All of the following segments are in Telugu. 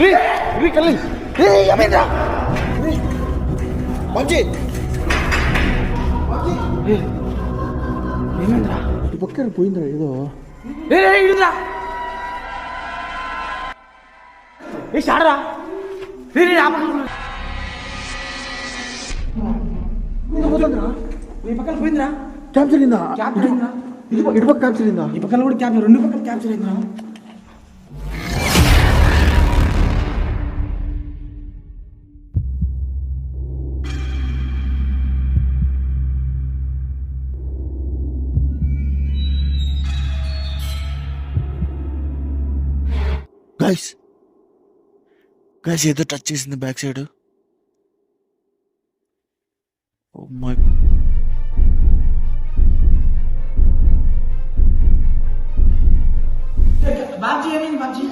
రే రే కళ్ళి రే ఏమైందా మంచి. ఏమైందిరా? ఈ పక్కన పోయిందిరా ఏదో. రే ఇడురా. ఏ షాడరా. రే రే ఆప ఈ పక్కన పోయిందిరా. క్యాప్చర్ అయిందా? క్యాప్చర్ అయిందా ఇటు పక్క- క్యాప్చర్ అయిందా? ఈ పక్కన కూడా క్యాప్చర్ రెండు పక్కన క్యాప్చర్ అయిందిరా. గైస్ ఏదో టచ్ చేసింది back side oh my Babji ఏమైంది బాబ్జీ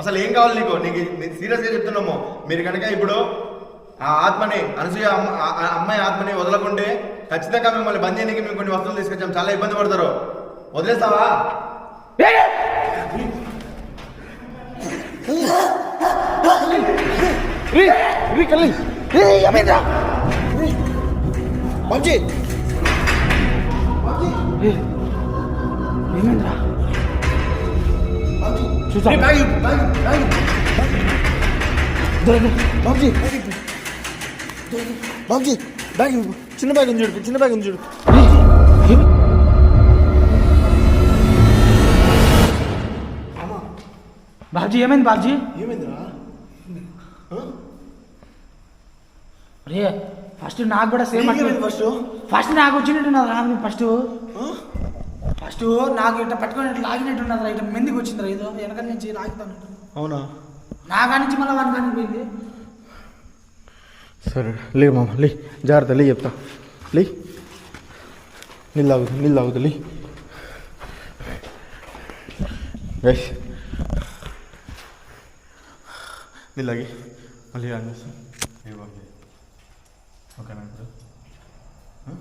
అసలు ఏం కావాలి నీకు? నీకు సీరియస్గా చెప్తున్నాము. మీరు కనుక ఇప్పుడు ఆ ఆత్మని అనసూయ అమ్మ- ఆ- అమ్మాయి ఆత్మని వదలకుంటే ఖచ్చితంగా మిమ్మల్ని బంద్ చేయడానికి మేము కొన్ని వస్తువులు తీసుకొచ్చాం. చాలా ఇబ్బంది పడతారు. వదిలేస్తావా? ఏమేంద్రా? చూసా బాబుజీ బాబుజీ బ్యాగ్. చిన్న బ్యాగ్ ఉంది చూడు చిన్న బ్యాగ్ ఉంది చూడు. బాబ్జీ ఏమైంది బాబ్జీ? ఏమైందిరా? రే ఫస్ట్ నాకు కూడా సేమ్ ఫస్ట్ ఫస్ట్ నాకు వచ్చినట్టున్నది రా ఫస్ట్ ఫస్ట్ నాకు ఇట్లా పట్టుకుని లాగినట్టున్నది రా ఇట్లా మెందికి వచ్చింది రా ఏదో వెనక నుంచి లాగుతాను. అవునా? నా కాడి నుంచి మళ్ళీ వాడి కాడికి పోయింది. సరే లే మామ లే జాగ్రత్త లే చెప్తా. లే నీళ్ళు తాగుతు నీళ్ళు తాగుతు లే. గైస్ నీళ్ళు తాగి మళ్ళీ ఆన్ చేస్తాం. ఓకేనా ఇప్పుడు ఆ?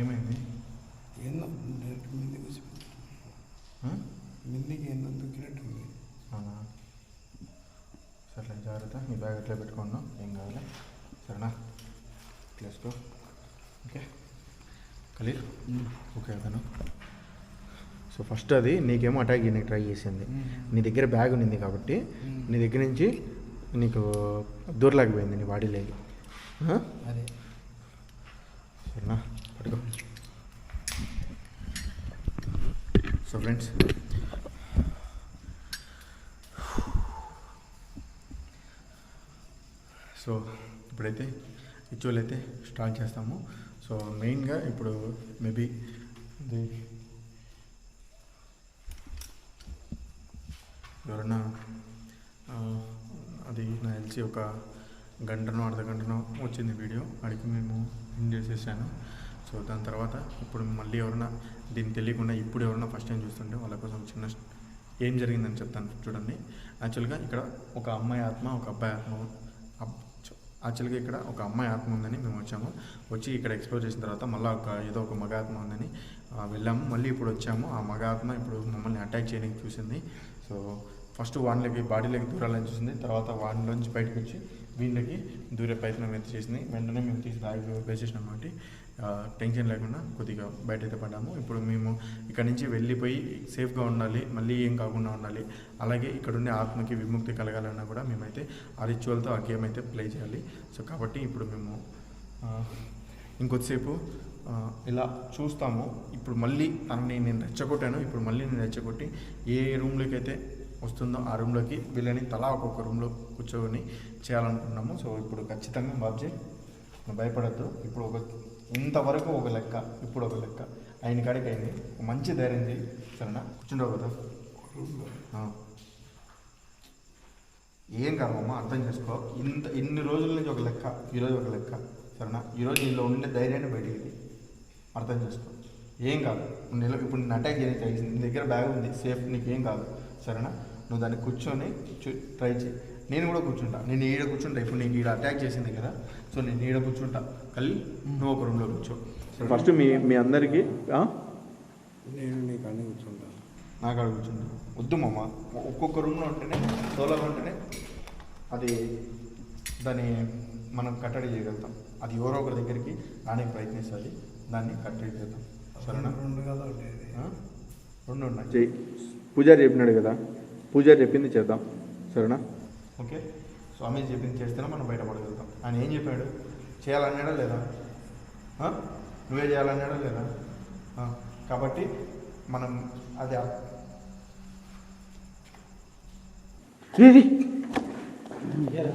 ఏమైంది? అవునా? సర్లే జాగ్రత్త. నీ బ్యాగ్ అట్లే పెట్టుకున్నాం ఏం కావాలి సరేనా? ప్లేస్కో ఓకే. కలీర్ ఓకే అతను. సో ఫస్ట్ అది నీకేమో అటాక్ చేయడానికి ట్రై చేసింది. నీ దగ్గర బ్యాగ్ ఉన్నింది కాబట్టి నీ దగ్గర నుంచి నీకు దూరలేకపోయింది నీ బాడీలోకి సరేనా? పట్టుకో. సో ఫ్రెండ్స్ సో ఇప్పుడైతే రిచువల్ అయితే స్టార్ట్ చేస్తాము. సో మెయిన్గా ఇప్పుడు మేబీ ఇది ఎవరన్నా అది నా తెలిసి ఒక గంటనో అర్ధ గంటనో వచ్చింది వీడియో అడిగి మేము ఎంజాయ్ చేశాను. సో దాని తర్వాత ఇప్పుడు మళ్ళీ ఎవరైనా దీన్ని తెలియకుండా ఇప్పుడు ఎవరైనా ఫస్ట్ టైం చూస్తుంటే వాళ్ళ కోసం చిన్న ఏం జరిగిందని చెప్తాను చూడండి. యాక్చువల్గా ఇక్కడ ఒక అమ్మాయి ఆత్మ ఒక అబ్బాయి ఆత్మ యాక్చువల్గా ఇక్కడ ఒక అమ్మాయి ఆత్మ ఉందని మేము వచ్చాము. వచ్చి ఇక్కడ ఎక్స్ప్లోర్ చేసిన తర్వాత మళ్ళీ ఒక ఏదో ఒక మగ ఆత్మ ఉందని వెళ్ళాము. మళ్ళీ ఇప్పుడు వచ్చాము. ఆ మగ ఆత్మ ఇప్పుడు మమ్మల్ని అటాక్ చేయడానికి చూసింది. సో ఫస్ట్ వాడిలోకి బాడీలోకి దూరాలని చూసింది. తర్వాత వానిలోంచి బయటకు వచ్చి వీళ్ళకి దూరే ప్రయత్నం అయితే చేసింది. వెంటనే మేము తీసి దాగి వేసేసినాం కాబట్టి టెన్షన్ లేకుండా కొద్దిగా బయట అయితే పడ్డాము. ఇప్పుడు మేము ఇక్కడ నుంచి వెళ్ళిపోయి సేఫ్గా ఉండాలి మళ్ళీ ఏం కాకుండా ఉండాలి అలాగే ఇక్కడుండే ఆత్మకి విముక్తి కలగాలన్నా కూడా మేమైతే ఆ రిచువల్తో ఆ గేమ్ అయితే ప్లే చేయాలి. సో కాబట్టి ఇప్పుడు మేము ఇంకొద్దిసేపు ఇలా చూస్తాము. ఇప్పుడు మళ్ళీ తనని నేను రెచ్చగొట్టాను. ఇప్పుడు మళ్ళీ నేను రెచ్చగొట్టి ఏ రూమ్లోకి అయితే వస్తుందో ఆ రూమ్లోకి వీళ్ళని తలా ఒక్కొక్క రూమ్లో కూర్చొని చేయాలనుకున్నాము సో ఇప్పుడు ఖచ్చితంగా బాబ్జీ భయపడద్దు. ఇప్పుడు ఒక ఇంతవరకు ఒక లెక్క ఇప్పుడు ఒక లెక్క. ఆయన కాడికి అయింది. మంచి ధైర్యం చేయి సరేనా? కూర్చుంటావు కదా. ఏం కావమ్మా అర్థం చేసుకో. ఇంత ఇన్ని రోజుల నుంచి ఒక లెక్క ఈరోజు ఒక లెక్క. సరేనా? ఈరోజు నీలో ఉండే ధైర్యాన్ని బయటికి అర్థం చేసుకో. ఏం కాదు. నేను ఇప్పుడు నేను అటాక్ చేయడానికి చేసింది నీ దగ్గర బ్యాగ్ ఉంది. సేఫ్ నీకేం కాదు. సరేనా? నువ్వు దాన్ని కూర్చొని చూ- ట్రై చేయి నేను కూడా కూర్చుంటా. నేను ఈడ కూర్చుంటా. ఇప్పుడు నీకు ఈడ అటాక్ చేసింది కదా సో నేను ఈడ కూర్చుంటా. కలిసి నువ్వు ఒక రూమ్లో కూర్చో. ఫస్ట్ మీ మీ అందరికీ ఆ? నేను నీకు అన్ని కూర్చుంటాను నాకు ఆడ కూర్చుంటా వద్దు మామ. ఒక్కొక్క రూమ్లో ఉంటేనే సోలోగా ఉంటేనే అది దాన్ని మనం కట్టడి చేయగలుగుతాం. అది ఎవరో ఒకరి దగ్గరికి రానికి ప్రయత్నిస్తుంది. దాన్ని కట్టడి చేద్దాం. సరేనా? రెండు కదా ఉండేది? రెండు ఉన్నాయి. పూజారి చెప్పినాడు కదా. పూజారి చెప్పింది చేద్దాం. సరేనా? ఓకే? స్వామి చెప్పింది చేస్తేనే మనం బయటపడగలుగుతాం. ఆయన ఏం చెప్పాడు? చేయాలన్నాడా లేదా? ఆ? నువ్వే చేయాలన్నాడా లేదా? ఆ, కాబట్టి మనం అది ఏరా?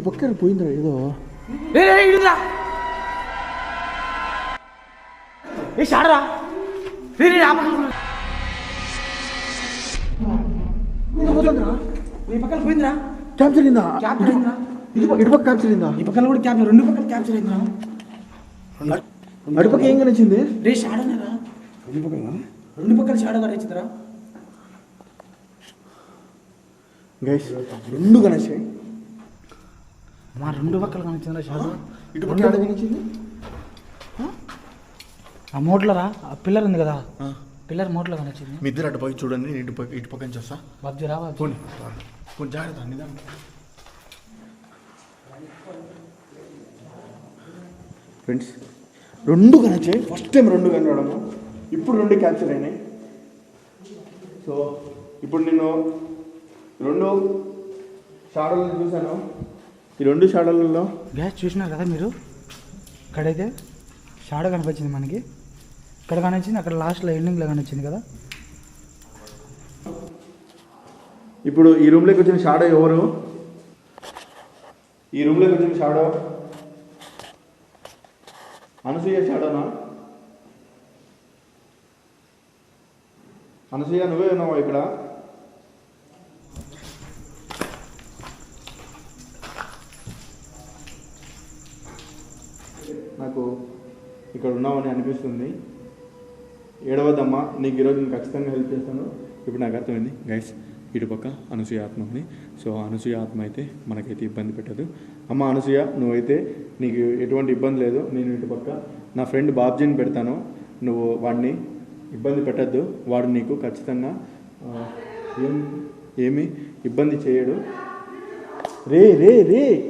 ఇటు పక్కన పోయిందిరా ఏదో ఏ షాడరా పక్కన పోయిందిరా. క్యాప్చర్ అయిందా ఇటు పక్క క్యాప్చర్ అయిందా ఈ పక్కన కూడా క్యాప్చర్ రెండు పక్కల క్యాప్చర్ అయిందిరా అటు పక్క ఏం కనిచింది రే షాడనేరా రెండు పక్కన రెండు పక్కల షాడో కనిచిందిరా గైస్ రెండు కనిచాయి మా రెండు పక్కల కనిచిందిరా షాడో. ఇటు ఆ? మోట్లరా? ఆ పిల్లర్ ఉంది కదా. పిల్లర్ మోట్లో కనిచింది మీ ఇద్దరు అటు పక్క చూడండి నేను ఇటు పక్క ఇటు పక్క నుంచి వస్తా బాబ్జీ రా బాబ్జీ. పోనీ. కొంచెం జాగ్రత్త నిదానం. ఫ్రెండ్స్ రెండు కనొచ్చాయి ఫస్ట్ టైం రెండు కనడము ఇప్పుడు రెండు క్యాప్చర్ అయినాయి. సో ఇప్పుడు నేను రెండు షాడోలను చూశాను. ఈ రెండు షాడోలలో గ్యాస్ చూసినారు కదా మీరు? ఇక్కడైతే షాడో కనిపించింది మనకి. ఇక్కడ కనిపించింది అక్కడ లాస్ట్లో ఎండింగ్లో కనిపించింది కదా. ఇప్పుడు ఈ రూమ్లోకి వచ్చిన షాడో ఎవరు? ఈ రూమ్లోకి వచ్చిన షాడో అనసూయ షాడోనా అనసూయ నువ్వే ఉన్నావా ఇక్కడ నాకు ఇక్కడ ఉన్నామని అనిపిస్తుంది. ఏడవద్దమ్మా నీకు ఈరోజు నేను ఖచ్చితంగా హెల్ప్ చేస్తాను. ఇప్పుడు నాకు అర్థమైంది. గైస్ ఇటుపక్క అనసూయ ఆత్మ ఉంది సో అనసూయ ఆత్మ అయితే మనకైతే ఇబ్బంది పెట్టదు. అమ్మ అనసూయ నువ్వైతే నీకు ఎటువంటి ఇబ్బంది లేదు. నేను ఇటుపక్క నా ఫ్రెండ్ బాబ్జీని పెడతాను. నువ్వు వాడిని ఇబ్బంది పెట్టద్దు. వాడు నీకు ఖచ్చితంగా ఏం ఏమి? ఇబ్బంది చేయడు. రే రే రే!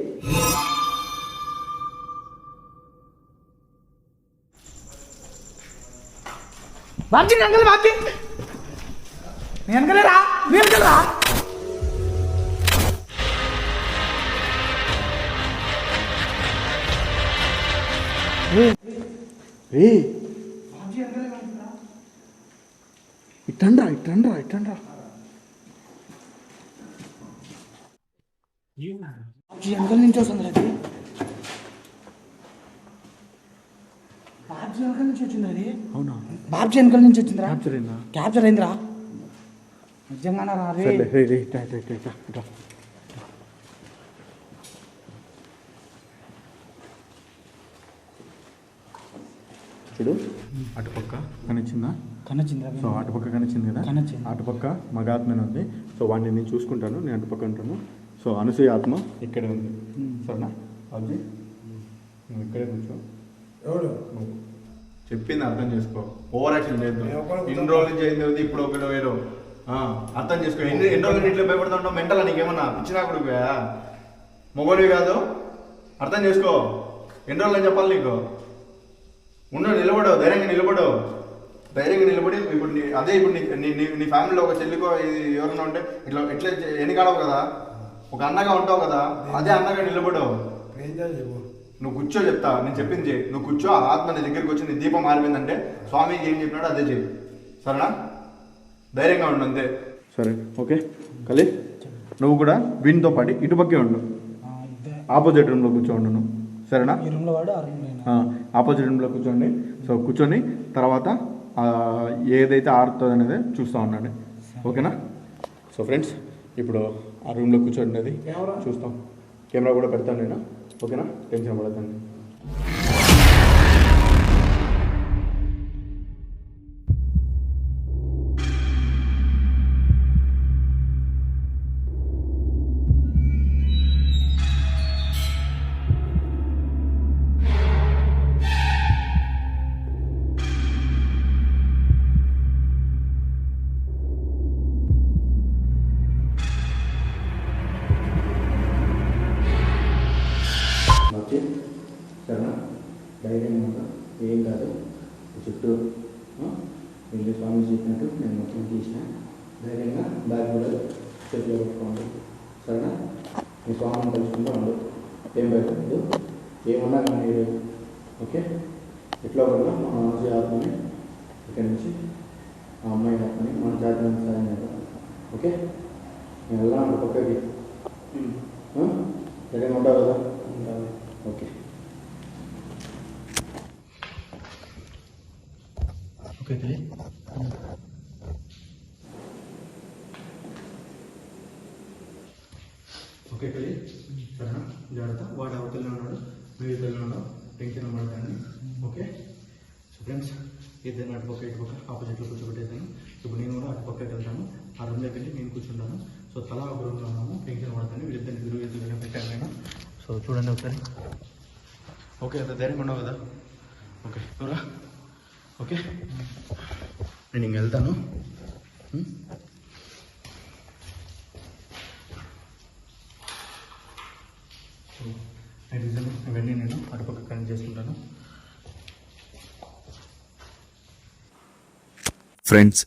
బాబ్జీ వెనకాల బాబ్జీ వెనకాలేరా వెనకాలరా రే ఇట్టండ్రా ఇట్టండ్రా ఇట్టండ్రా. బాబ్జీ వెనకాల నుంచి వస్తుంది బాబ్జీ వెనకాల నుంచి వచ్చింది అది. అవునా? బాబ్జీ వెనకాల నుంచి వచ్చిందిరా. క్యాప్చర్ అయిందా? క్యాప్చర్ అయిందిరా. నిజంగానే రా రే. సర్లే రే రే ఇట్రా ఇట్రా ఇట్రా ఇట్రా ఇట్రా చూడు. అటుపక్క కనిచ్చిందా? కనొచ్చిందిరా సో అటుపక్క కనిచ్చింది కదా? కనిచ్చింది. అటుపక్క మగాత్మని ఉంది. సో వాడిని నేను చూసుకుంటాను నేను అటుపక్క ఉంటాను. సో అనసూయ ఆత్మ ఇక్కడే ఉంది. సరేనా? అది నువ్వు ఇక్కడే కూర్చో. ఎవడు? నువ్వు. చెప్పింది అర్థం చేసుకో. ఓవర్ యాక్షన్ చేయొద్దు ఒకడు ఇన్ని రోజుల ఉంది, ఇప్పుడు ఒకటి వేరు అర్థం చేసుకో. ఎన్ని ఎన్ని రోజులు ఇట్లా భయపడుతుంటావు మెంటల్ నీకేమన్నా పిచ్చినా కొడుకు మొగోడివి కాదు. అర్థం చేసుకో. ఎన్ని రోజులు అని చెప్పాలి నీకు? ఉండు నిలబడు ధైర్యంగా నిలబడు ధైర్యంగా నిలబడి ఇప్పుడు నీ అదే ఇప్పుడు నీ నీ- నీ ఫ్యామిలీలో ఒక చెల్లికో ఇది ఎవరైనా ఉంటే ఇట్లా ఎట్లా ఎన్నికాడవు కదా? ఒక అన్నగా ఉంటావు కదా. అదే అన్నగా నిలబడు ఏం చేయాలి నువ్వు కూర్చో చెప్తా. నేను చెప్పింది చేయి నువ్వు కూర్చో ఆ ఆత్మ నీ దగ్గరికి వచ్చి నీ దీపం మారిపోయిందంటే స్వామికి ఏం చెప్పినాడో అదే చేయి సరేనా? ధైర్యంగా ఉండు అంతే. సరే ఓకే. కలి నువ్వు కూడా వీనితో పాటు ఇటుపక్కే ఉండు. ఆపోజిట్ రూమ్లో కూర్చోండి సరేనా? ఈ రూమ్లో వాడు ఆ రూమ్లో నేను. ఆపోజిట్ రూమ్లో కూర్చోండి. సో కూర్చొని తర్వాత ఆ, ఏదైతే ఆడుతుంది అనేది చూస్తూ ఉండండి. ఓకేనా? సో ఫ్రెండ్స్ ఇప్పుడు ఆ రూమ్లో కూర్చోండి చూస్తాం. కెమెరా కూడా పెడతాను నేను. ఓకేనా? టెన్షన్ పడకండి. ఏమన్నా కానీ ఈరోజు ఓకే ఎట్లా కూడా మన మనసు ఆత్మని ఇక్కడి నుంచి ఆ అమ్మాయి ఆత్మని మన జాతి సాయం చేద్దాం ఓకే నేను ఎలా ఉండు పక్కకి ఆ? ధైర్యంగా ఉంటావు కదా ఓకే ఓకే తల్లి ఓకే తల్లి సరేనా జాగ్రత్త వాడు అవతల ఉన్నాడు మీరు ఇద్దరు టెన్షన్ పడతాను ఓకే? సో ఫ్రెండ్స్ ఇద్దరు అటు పక్క ఇటు ఆపోజిట్లో కూర్చోబెట్టేసాను ఇప్పుడు నేను కూడా అటుపక్కకి వెళ్తాను. ఆ రూమ్ దగ్గర నేను కూర్చుంటాను. సో తలా ఒక రూమ్లో ఉన్నాము. టెన్షన్ పడతాను వీళ్ళిద్దరిని ఎదురు ఎదురుగా పెట్టాను నేను. సో చూడండి ఒకసారి. ఓకే అంత ధైర్యంగా ఉన్నావు కదా? ఓకే ఓకే నేను ఇంక వెళ్తాను. Hmm ఉం? సో నైట్ ఇవన్నీ నేను అటుపక్క కనెక్ట్ చేసుకుంటాను. ఫ్రెండ్స్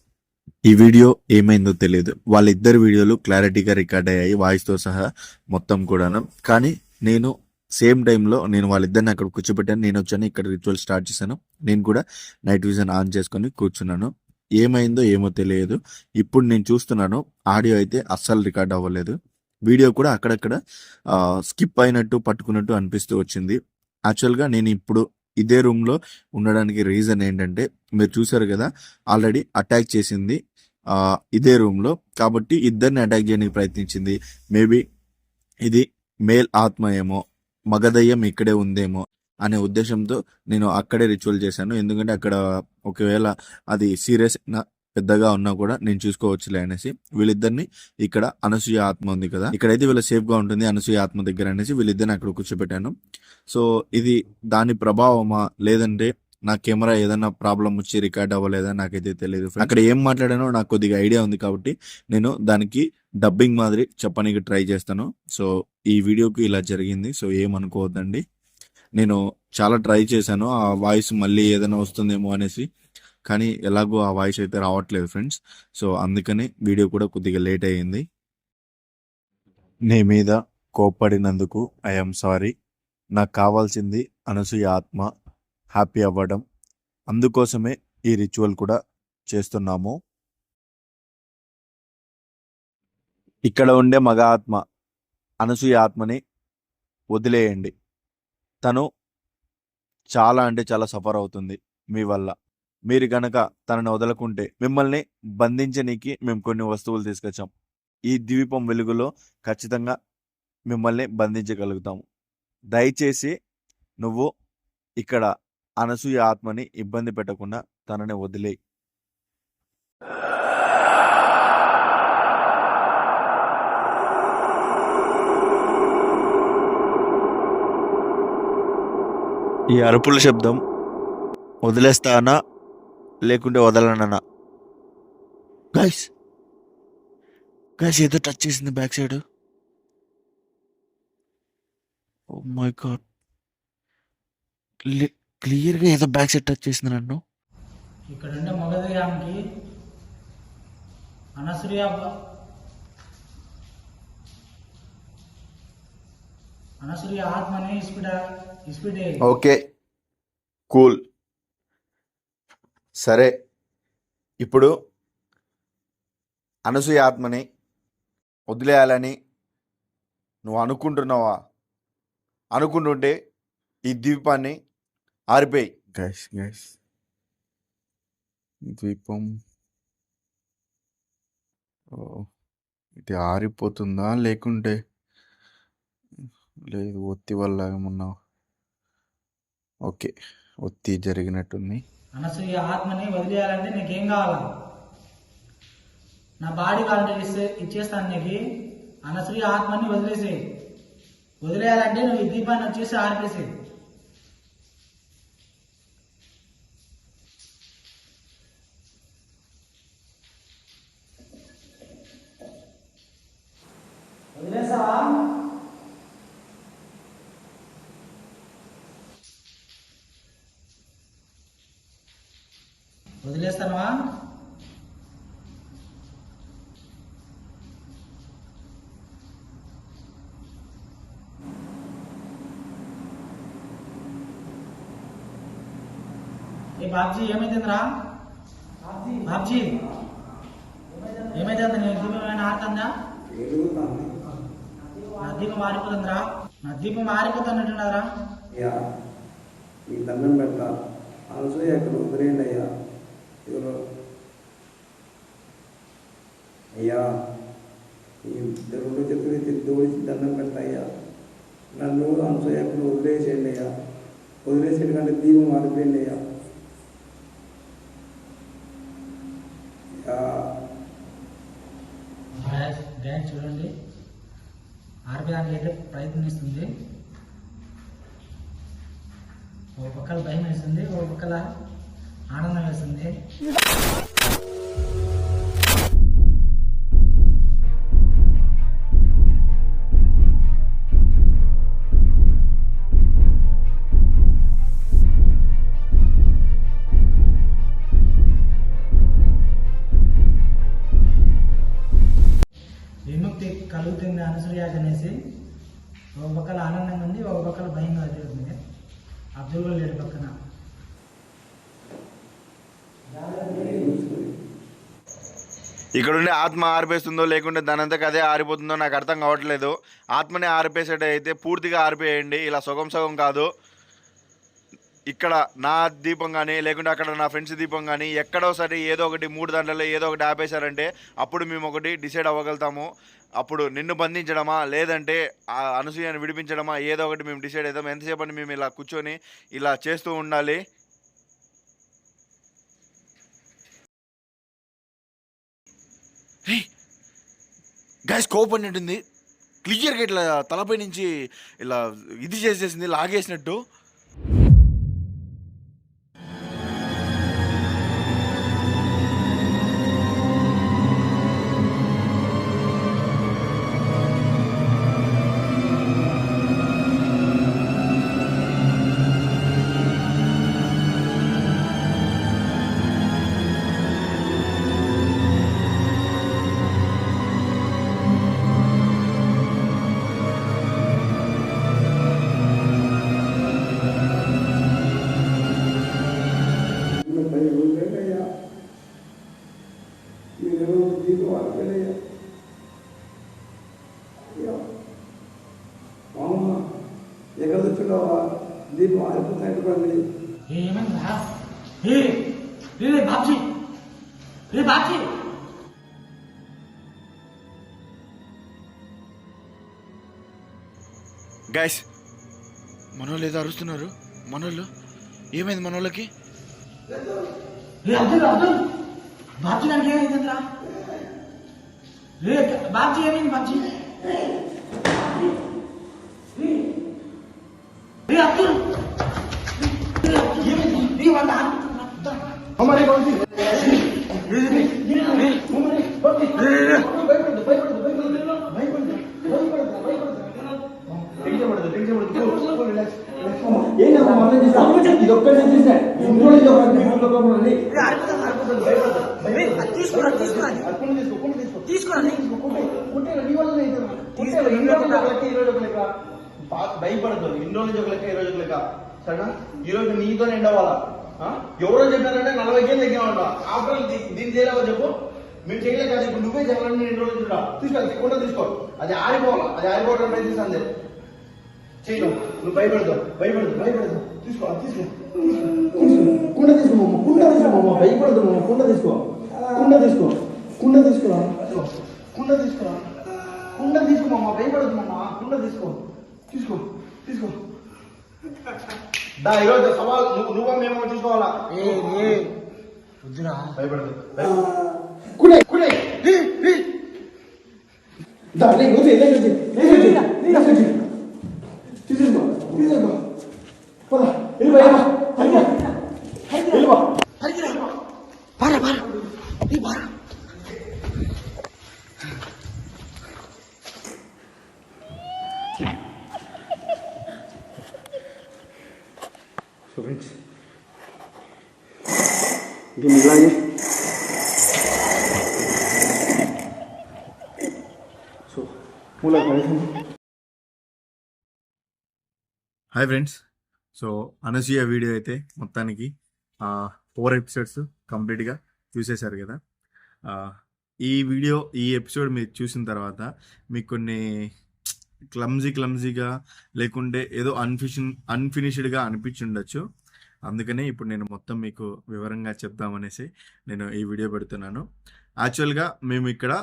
ఈ వీడియో ఏమైందో తెలియదు. వాళ్ళిద్దరు వీడియోలు క్లారిటీగా రికార్డ్ అయ్యాయి వాయిస్తో సహా మొత్తం కూడాను. కానీ నేను సేమ్ టైంలో నేను వాళ్ళిద్దరిని అక్కడ కూర్చోబెట్టాను. నేను వచ్చాను ఇక్కడ రిచువల్ స్టార్ట్ చేశాను. నేను కూడా నైట్ విజన్ ఆన్ చేసుకొని కూర్చున్నాను. ఏమైందో ఏమో తెలియదు. ఇప్పుడు నేను చూస్తున్నాను ఆడియో అయితే అస్సలు రికార్డ్ అవ్వలేదు. వీడియో కూడా అక్కడక్కడ స్కిప్ అయినట్టు పట్టుకున్నట్టు అనిపిస్తూ వచ్చింది. యాక్చువల్గా నేను ఇప్పుడు ఇదే రూమ్లో ఉండడానికి రీజన్ ఏంటంటే మీరు చూసారు కదా ఆల్రెడీ అటాక్ చేసింది ఇదే రూమ్లో. కాబట్టి ఇద్దరిని అటాక్ చేయడానికి ప్రయత్నించింది. మేబీ ఇది మేల్ ఆత్మ ఏమో మగదయ్యం ఇక్కడే ఉందేమో అనే ఉద్దేశంతో నేను అక్కడే రిచువల్ చేశాను. ఎందుకంటే అక్కడ ఒకవేళ అది సీరియస్ పెద్దగా ఉన్నా కూడా నేను చూసుకోవచ్చులే అనేసి వీళ్ళిద్దరిని ఇక్కడ అనసూయ ఆత్మ ఉంది కదా. ఇక్కడైతే వీళ్ళ సేఫ్గా ఉంటుంది అనసూయ ఆత్మ దగ్గర అనేసి వీళ్ళిద్దరిని అక్కడ కూర్చోబెట్టాను. సో ఇది దాని ప్రభావమా లేదంటే నా కెమెరా ఏదైనా ప్రాబ్లం వచ్చి రికార్డ్ అవ్వలేదా నాకైతే తెలియదు అక్కడ ఏం మాట్లాడానో నాకు కొద్దిగా ఐడియా ఉంది కాబట్టి నేను దానికి డబ్బింగ్ మాదిరి చెప్పడానికి ట్రై చేస్తాను. సో ఈ వీడియోకి ఇలా జరిగింది. సో ఏమనుకోవద్దండి. నేను చాలా ట్రై చేశాను. ఆ వాయిస్ మళ్ళీ ఏదైనా వస్తుందేమో అనేసి కానీ ఎలాగో ఆ వాయిస్ అయితే రావట్లేదు ఫ్రెండ్స్. సో అందుకని వీడియో కూడా కొద్దిగా లేట్ అయ్యింది. నీ మీద కోప్పడినందుకు ఐఎమ్ సారీ. నాకు కావాల్సింది అనసూయ ఆత్మ. హ్యాపీ అవ్వడం. అందుకోసమే ఈ రిచువల్ కూడా చేస్తున్నాము. ఇక్కడ ఉండే మగ ఆత్మ అనసూయ ఆత్మని వదిలేయండి. తను చాలా అంటే చాలా సఫర్ అవుతుంది మీ వల్ల. మీరు గనక తనని వదలకుంటే మిమ్మల్ని బంధించనీకి మేము కొన్ని వస్తువులు తీసుకొచ్చాం. ఈ ద్వీపం వెలుగులో ఖచ్చితంగా మిమ్మల్ని బంధించగలుగుతాము. దయచేసి నువ్వు ఇక్కడ అనసూయ ఆత్మని ఇబ్బంది పెట్టకుండా తనని వదిలేయి. ఈ అరుపుల శబ్దం వదిలేస్తానా? లేకుంటే వదలనన్నా. గైస్ గైస్ ఏదో టచ్ చేసింది back side oh my god క్లియర్గా ఏదో బ్యాక్ సైడ్ టచ్ చేసింది నన్ను. ఇక్కడ ఉండే మగదయానికి అనసూయ అనసూయ ఆత్మని ఇస్పిడ ఇస్పిడే ఓకే కూల్ సరే ఇప్పుడు అనసూయ ఆత్మని వదిలేయాలని నువ్వు అనుకుంటున్నావా? అనుకుంటుంటే ఈ ద్వీపాన్ని ఆరిపోయి. గైస్ గైస్ ద్వీపం. ఓ, ఇది ఆరిపోతుందా? లేకుంటే లేదు ఒత్తి వల్ల ఏమన్నా ఓకే ఒత్తి జరిగినట్టుంది. అనసూయ ఆత్మని వదిలేయాలంటే నీకేం కావాలా? నా బాడీ కావాలంటే ఇస్తే ఇచ్చేస్తాను నీకు. అనసూయ ఆత్మని వదిలేసి వదిలేయాలంటే నువ్వు ఈ దీపాన్ని వచ్చేసి ఆర్పేసేయి. బాబ్జీ ఏమైందిరా బాబ్జీ ఏమైంది నీ దీపం ఏమైనా ఆడుతుందా ఎదుగుతాను నా దీపం మారిపోతుందిరా నా దీపం మారిపోతున్నట్టున్నదిరా అయ్యా మీ దండం పెడతా అనసూయ అక్కడ వదిలేయండి అయ్యా ఎవరు అయ్యా ఈ రెండు చేతులు ఎత్తి దోడిచి దండం పెడతా అయ్యా నన్ను అనసూయ అక్కడ వదిలేసేయండి అయ్యా వదిలేసేయండి కంటే దీపం మారిపోయింది అయ్యా అయ్యా గ్యాస్ గ్యాస్ చూడండి ఆర్పేదానికి అయితే ప్రయత్నిస్తుంది. ఓ పక్కల భయం వేస్తుంది ఓ పక్కల ఆనందం వేస్తుంది. ఇక్కడ ఉండే ఆత్మ ఆరిపేస్తుందో లేకుంటే దానంతకు అదే ఆరిపోతుందో నాకు అర్థం కావట్లేదు. ఆత్మని ఆరిపేసేట అయితే పూర్తిగా ఆరిపేయండి. ఇలా సగం సగం కాదు. ఇక్కడ నా దీపం కానీ లేకుంటే అక్కడ నా ఫ్రెండ్స్ దీపం కానీ ఎక్కడో సరే ఏదో ఒకటి మూడు దాంట్లలో ఏదో ఒకటి ఆపేశారంటే అప్పుడు మేము ఒకటి డిసైడ్ అవ్వగలుగుతాము. అప్పుడు నిన్ను బంధించడమా లేదంటే ఆ విడిపించడమా ఏదో ఒకటి మేము డిసైడ్ అవుతాం. ఎంతసేపటి మేము ఇలా కూర్చొని ఇలా చేస్తూ ఉండాలి. గ్యాస్ కోప్ అన్నట్టుంది క్లియర్గా ఇట్లా తలపై నుంచి ఇలా ఇది చేసేసింది లాగేసినట్టు. తెచ్చుండవా దీపం బాబ్జీ. గ్యాస్ మనోళ్ళు ఏదో అరుస్తున్నారు. మనోళ్ళు? ఏమైంది మనోళ్ళకి? బాబ్జీ ఏమైంది బాబ్జీ రే అబ్దుల్ రే అబ్దుల్, ఏమైంది రే వాళ్ళ తీసుకురా తీసుకురా తీసుకురా భయపడదు ఇన్ని రోజులు ఈ రోజు జోకులక సరేనా? ఈ రోజు నీతో ఎండవాలా? ఎవరో చెప్పారంటే నలభై కేలు తగ్గినామంట ఆఫ్టర్ దీన్ని చేయలేవా చెప్పు? మీరు చేయలే కాదు ఇప్పుడు నువ్వే చెప్పాలని రెండు రోజులు చూడా. తీసుకో కొండ తీసుకో. అది ఆరిపోవాలి? అది ఆరిపోవడం ప్రయత్నిస్తుంది చేయను. నువ్వు భయపడదు భయపడదు భయపడదు తీసుకో అది తీసుకో. తీసుకో కుండ తీసుకో మమ్మ కుండ తీసుకో మమ్మ భయపడదు మమ్మ కుండ తీసుకో. కుండ తీసుకో కుండ తీసుకో. కుండ తీసుకో. కుండ తీసుకో మమ్మ భయపడదు మమ్మ కుండ తీసుకో. తీసుకో తీసుకో. దా ఈరోజు సవాల్ నువ్వు నువ్వు మేము చూసుకోవాలా ఏ ఏ వద్దురా భయపడదు కుడే కుడే దా లే వచ్చి లే వచ్చి లే వచ్చి లే వచ్చి తీసుకో తీసుకో పద వెళ్ళిపో వెళ్ళిపో వెళ్ళిపో పారా పారా ఈ పారా సో ఫ్రెండ్స్ దీన్ని ఇలాగే సో మూల కనీసం hi friends. So Anasuya video అయితే మొత్తానికి ఫోర్ ఎపిసోడ్స్ కంప్లీట్గా చూసేశారు కదా. ఈ వీడియో ఈ ఎపిసోడ్ మీరు చూసిన తర్వాత మీకు కొన్ని క్లమ్జీ క్లమ్జీగా లేకుంటే ఏదో అన్ఫిషన్ అన్ఫినిష్డ్గా అనిపించుండొచ్చు. అందుకనే ఇప్పుడు నేను మొత్తం మీకు వివరంగా చెప్దామనేసి నేను ఈ వీడియో పెడుతున్నాను. యాక్చువల్గా మేము ఇక్కడ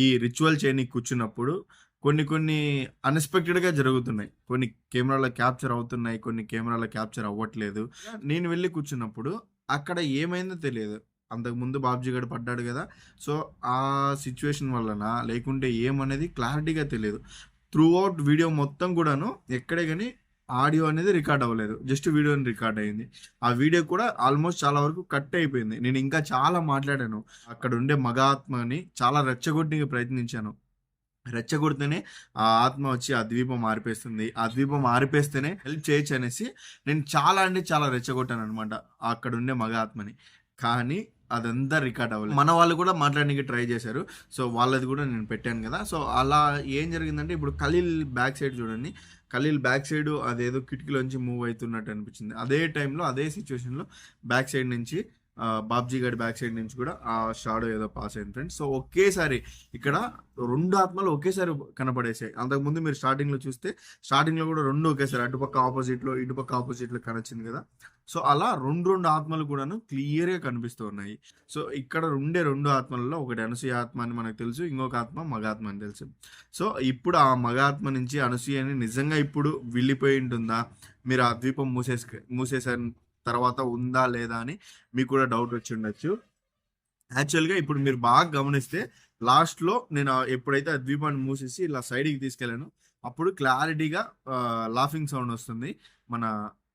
ఈ రిచువల్ చేయని కూర్చున్నప్పుడు కొన్ని కొన్ని అన్ఎక్స్పెక్టెడ్గా జరుగుతున్నాయి. కొన్ని కెమెరాలో క్యాప్చర్ అవుతున్నాయి కొన్ని కెమెరాలో క్యాప్చర్ అవ్వట్లేదు. నేను వెళ్ళి కూర్చున్నప్పుడు అక్కడ ఏమైందో తెలియదు. అంతకుముందు బాబ్జీ గడు పడ్డాడు కదా. సో ఆ సిచ్యువేషన్ వలన లేకుంటే ఏమనేది క్లారిటీగా తెలియదు. త్రూ అవుట్ వీడియో మొత్తం కూడాను ఎక్కడే కానీ ఆడియో అనేది రికార్డ్ అవ్వలేదు. జస్ట్ వీడియో రికార్డ్ అయింది. ఆ వీడియో కూడా ఆల్మోస్ట్ చాలా వరకు కట్ అయిపోయింది. నేను ఇంకా చాలా మాట్లాడాను. అక్కడ ఉండే మగ ఆత్మని చాలా రెచ్చగొట్టి ప్రయత్నించాను. రెచ్చగొడితేనే ఆ ఆత్మ వచ్చి ఆ ద్వీపం మారిపేస్తుంది ఆ ద్వీపం మారిపేస్తేనే హెల్ప్ చేయొచ్చు అనేసి నేను చాలా అంటే చాలా రెచ్చగొట్టాను అనమాట అక్కడ ఉండే మగ ఆత్మని. కానీ అదంతా రికార్డ్ అవ్వలేదు. మన వాళ్ళు కూడా మాట్లాడడానికి ట్రై చేశారు. సో వాళ్ళది కూడా నేను పెట్టాను కదా. సో అలా ఏం జరిగిందంటే ఇప్పుడు ఖలీల్ బ్యాక్ సైడ్ చూడండి. ఖలీల్ బ్యాక్ సైడ్ అదేదో కిటికీలోంచి మూవ్ అవుతున్నట్టు అనిపించింది. అదే టైంలో అదే సిచ్యువేషన్లో బ్యాక్ సైడ్ నుంచి బాబ్జీ గడి బ్యాక్ సైడ్ నుంచి కూడా ఆ షాడో ఏదో పాస్ అయింది ఫ్రెండ్స్ సో ఒకేసారి ఇక్కడ రెండు ఆత్మలు ఒకేసారి కనపడేసాయి. అంతకుముందు మీరు స్టార్టింగ్లో చూస్తే స్టార్టింగ్లో కూడా రెండు ఒకేసారి అటుపక్క ఆపోజిట్లో ఇటుపక్క ఆపోజిట్లో కనొచ్చింది కదా. సో అలా రెండు రెండు ఆత్మలు కూడాను క్లియర్గా కనిపిస్తూ ఉన్నాయి. సో ఇక్కడ ఉండే రెండు ఆత్మలలో ఒకటి అనసూయ ఆత్మ అని మనకు తెలుసు ఇంకొక ఆత్మ మగాత్మ అని తెలుసు. సో ఇప్పుడు ఆ మగాత్మ నుంచి అనసూయని నిజంగా ఇప్పుడు వెళ్ళిపోయి ఉంటుందా? మీరు ఆ ద్వీపం మూసేసి మూసేసారు తర్వాత ఉందా లేదా అని మీకు కూడా డౌట్ వచ్చి ఉండొచ్చు. యాక్చువల్గా ఇప్పుడు మీరు బాగా గమనిస్తే లాస్ట్లో నేను ఎప్పుడైతే ఆ ద్వీపాన్ని మూసేసి ఇలా సైడ్కి తీసుకెళ్ళాను అప్పుడు క్లారిటీగా లాఫింగ్ సౌండ్ వస్తుంది మన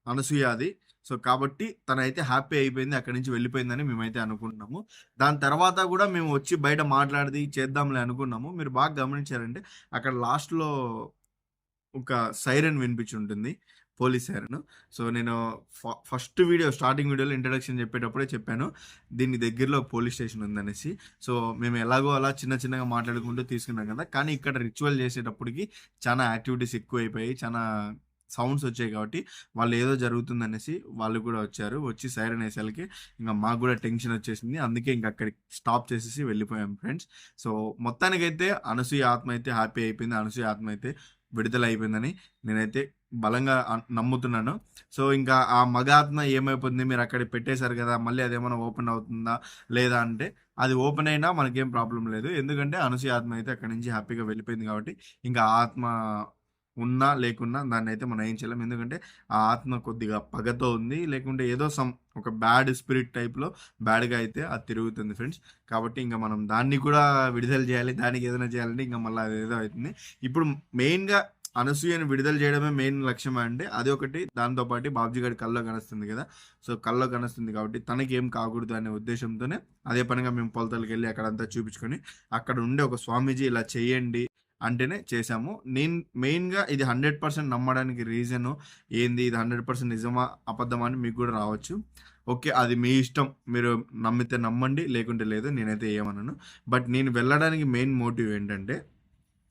అనసూయాది. సో కాబట్టి తనైతే హ్యాపీ అయిపోయింది అక్కడి నుంచి వెళ్ళిపోయిందని మేమైతే అనుకుంటున్నాము దాని తర్వాత కూడా మేము వచ్చి బయట మాట్లాడి చేద్దాంలే అనుకున్నాము. మీరు బాగా గమనించారంటే అక్కడ లాస్ట్లో ఒక సైరన్ వినిపించి ఉంటుంది. పోలీస్ సో నేను ఫ- ఫస్ట్ వీడియో స్టార్టింగ్ వీడియోలో ఇంట్రడక్షన్ చెప్పేటప్పుడే చెప్పాను. దీని దగ్గరలో పోలీస్ స్టేషన్ ఉందనేసి. సో మేము ఎలాగో అలా చిన్న చిన్నగా మాట్లాడుకుంటూ తీసుకున్నాం కదా. కానీ ఇక్కడ రిచువల్ చేసేటప్పటికి చాలా యాక్టివిటీస్ ఎక్కువ చాలా సౌండ్స్ వచ్చాయి కాబట్టి వాళ్ళు ఏదో జరుగుతుందనేసి వాళ్ళు కూడా వచ్చారు. వచ్చి సైరన్ వేసేసరికి ఇంకా మాకు కూడా టెన్షన్ వచ్చేసింది. అందుకే ఇంకా అక్కడికి స్టాప్ చేసేసి వెళ్ళిపోయాం ఫ్రెండ్స్. సో మొత్తానికైతే అనసూయ ఆత్మ అయితే హ్యాపీ అయిపోయింది. అనసూయ ఆత్మ అయితే విడుదల అయిపోయిందని నేనైతే బలంగా నమ్ముతున్నాను. సో ఇంకా ఆ మగాత్మ ఏమైపోతుంది? మీరు అక్కడ పెట్టేశారు కదా మళ్ళీ అదేమైనా ఓపెన్ అవుతుందా లేదా అంటే అది ఓపెన్ అయినా మనకేం ప్రాబ్లం లేదు. ఎందుకంటే అనసూయ ఆత్మ అయితే అక్కడి నుంచి హ్యాపీగా వెళ్ళిపోయింది కాబట్టి ఇంకా ఆత్మ ఉన్నా లేకున్నా దాన్ని అయితే మనం ఏం చేయలేం. ఎందుకంటే ఆ ఆత్మ కొద్దిగా పగతో ఉంది. లేకుంటే ఏదో సమ్ ఒక బ్యాడ్ స్పిరిట్ టైప్లో బ్యాడ్గా అయితే అది తిరుగుతుంది ఫ్రెండ్స్. కాబట్టి ఇంకా మనం దాన్ని కూడా విడుదల చేయాలి. దానికి ఏదైనా చేయాలంటే ఇంకా మళ్ళీ అది ఏదో అవుతుంది. ఇప్పుడు మెయిన్గా అనసూయను విడుదల చేయడమే మెయిన్ లక్ష్యం అంటే అది ఒకటి. దాంతోపాటు బాబ్జీ గారి కల్లో కనిస్తుంది కదా. సో కల్లో కనిస్తుంది కాబట్టి తనకి ఏం కాకూడదు అనే ఉద్దేశంతోనే అదే పనిగా మేము పొలతలకి వెళ్ళి అక్కడంతా చూపించుకొని అక్కడ ఉండే ఒక స్వామీజీ ఇలా చేయండి. అంటేనే చేశాము. నేను మెయిన్గా ఇది హండ్రెడ్ పర్సెంట్ నమ్మడానికి రీజను ఏంది? ఇది హండ్రెడ్ పర్సెంట్ నిజమా? అబద్ధమా? అని మీకు కూడా రావచ్చు. ఓకే అది మీ ఇష్టం. మీరు నమ్మితే నమ్మండి లేకుంటే లేదు నేనైతే ఏమన్నాను బట్ నేను వెళ్ళడానికి మెయిన్ మోటివ్ ఏంటంటే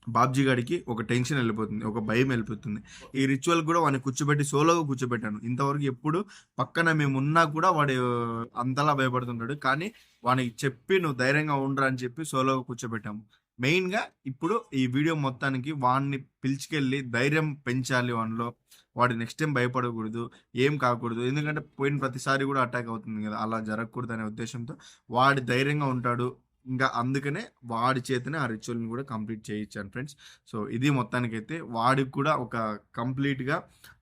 బాబ్జీ గారికి ఒక టెన్షన్ వెళ్ళిపోతుంది ఒక భయం వెళ్ళిపోతుంది. ఈ రిచువల్ కూడా వాడిని కూర్చోబెట్టి సోలోగా కూర్చోబెట్టాను. ఇంతవరకు ఎప్పుడు పక్కన మేము ఉన్నా కూడా వాడు అంతలా భయపడుతుంటాడు. కానీ వానికి చెప్పి నువ్వు ధైర్యంగా ఉండరా అని చెప్పి సోలోగా కూర్చోబెట్టాము. మెయిన్గా ఇప్పుడు ఈ వీడియో మొత్తానికి వాడిని పిలిచికెళ్ళి ధైర్యం పెంచాలి వాడిలో వాడు నెక్స్ట్ టైం భయపడకూడదు ఏం కాకూడదు. ఎందుకంటే పోయిన ప్రతిసారి కూడా అటాక్ అవుతుంది కదా అలా జరగకూడదు అనే ఉద్దేశంతో వాడి ధైర్యంగా ఉంటాడు. ఇంకా అందుకనే వాడి చేతనే ఆ రిచువల్ని కూడా కంప్లీట్ చేయించాను ఫ్రెండ్స్. సో ఇది మొత్తానికైతే వాడికి కూడా ఒక కంప్లీట్గా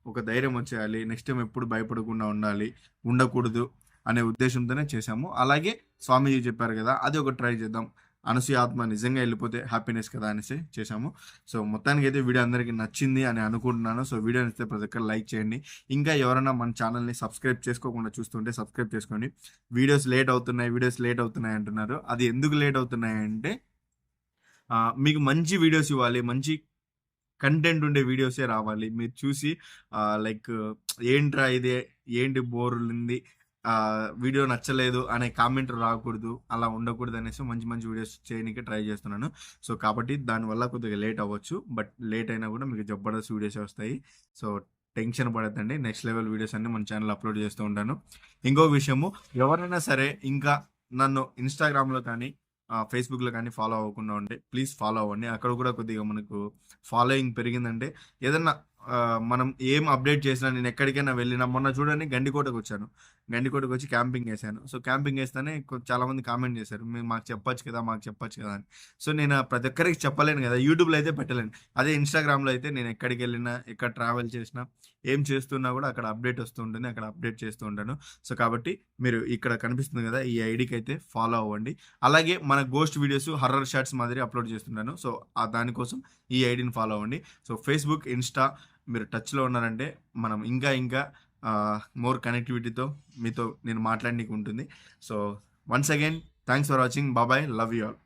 ఒక ధైర్యం వచ్చేయాలి. నెక్స్ట్ టైం ఎప్పుడు భయపడకుండా ఉండాలి ఉండకూడదు అనే ఉద్దేశంతోనే చేశాము. అలాగే స్వామీజీ చెప్పారు కదా అది ఒక ట్రై చేద్దాం. అనసూయ ఆత్మ నిజంగా వెళ్ళిపోతే హ్యాపీనెస్ కదా అనేసి చేశాము. సో మొత్తానికి అయితే వీడియో అందరికీ నచ్చింది అని అనుకుంటున్నాను. సో వీడియో నచ్చితే ప్రతి ఒక్కరు లైక్ చేయండి. ఇంకా ఎవరైనా మన ఛానల్ని సబ్స్క్రైబ్ చేసుకోకుండా చూస్తుంటే సబ్స్క్రైబ్ చేసుకోండి. వీడియోస్ లేట్ అవుతున్నాయి వీడియోస్ లేట్ అవుతున్నాయి అంటున్నారు. అది ఎందుకు లేట్ అవుతున్నాయి అంటే మీకు మంచి వీడియోస్ ఇవ్వాలి మంచి కంటెంట్ ఉండే వీడియోసే రావాలి. మీరు చూసి లైక్ ఏంట్రా ఇదే? ఏంటి బోరుంది వీడియో నచ్చలేదు అనే కామెంట్ రాకూడదు అలా ఉండకూడదు అనేసి మంచి మంచి వీడియోస్ చేయడానికి ట్రై చేస్తున్నాను. సో కాబట్టి దానివల్ల కొద్దిగా లేట్ అవ్వచ్చు. బట్ లేట్ అయినా కూడా మీకు జబర్దస్త్ వీడియోస్ వస్తాయి. సో టెన్షన్ పడద్దండి. నెక్స్ట్ లెవెల్ వీడియోస్ అన్ని మన ఛానల్ అప్లోడ్ చేస్తూ ఉంటాను. ఇంకో విషయము ఎవరైనా సరే ఇంకా నన్ను ఇన్స్టాగ్రామ్లో కానీ ఫేస్బుక్లో కానీ ఫాలో అవ్వకుండా ఉంటే ప్లీజ్ ఫాలో అవ్వండి. అక్కడ కూడా కొద్దిగా మనకు ఫాలోయింగ్ పెరిగిందంటే ఏదన్నా మనం ఏం అప్డేట్ చేసినా నేను ఎక్కడికైనా వెళ్ళినా మొన్న చూడండి గండికోటకు వచ్చాను. గండికోటకు వచ్చి క్యాంపింగ్ వేసాను సో క్యాంపింగ్ వేస్తేనే చాలా మంది కామెంట్ చేశారు. మీరు మాకు చెప్పొచ్చు కదా మాకు చెప్పొచ్చు కదా అని. సో నేను ప్రతి ఒక్కరికి చెప్పలేను కదా. యూట్యూబ్లో అయితే పెట్టలేను. అదే ఇన్స్టాగ్రామ్లో అయితే నేను ఎక్కడికి వెళ్ళినా ఎక్కడ ట్రావెల్ చేసినా ఏం చేస్తున్నా కూడా అక్కడ అప్డేట్ వస్తూ ఉంటుంది. అక్కడ అప్డేట్ చేస్తూ ఉంటాను. సో కాబట్టి మీరు ఇక్కడ కనిపిస్తుంది కదా ఈ ఐడికి అయితే ఫాలో అవ్వండి. అలాగే మన గోస్ట్ వీడియోస్ హర్రర్ షార్ట్స్ మాదిరి అప్లోడ్ చేస్తుంటాను. సో ఆ దానికోసం ఈ ఐడిని ఫాలో అవ్వండి. సో ఫేస్బుక్ ఇన్స్టా మీరు టచ్లో ఉన్నారంటే మనం ఇంకా ఇంకా మోర్ కనెక్టివిటీతో మీతో నేను మాట్లాడడానికి ఉంటుంది. So once again thanks for watching బాబాయ్ లవ్ యూ ఆల్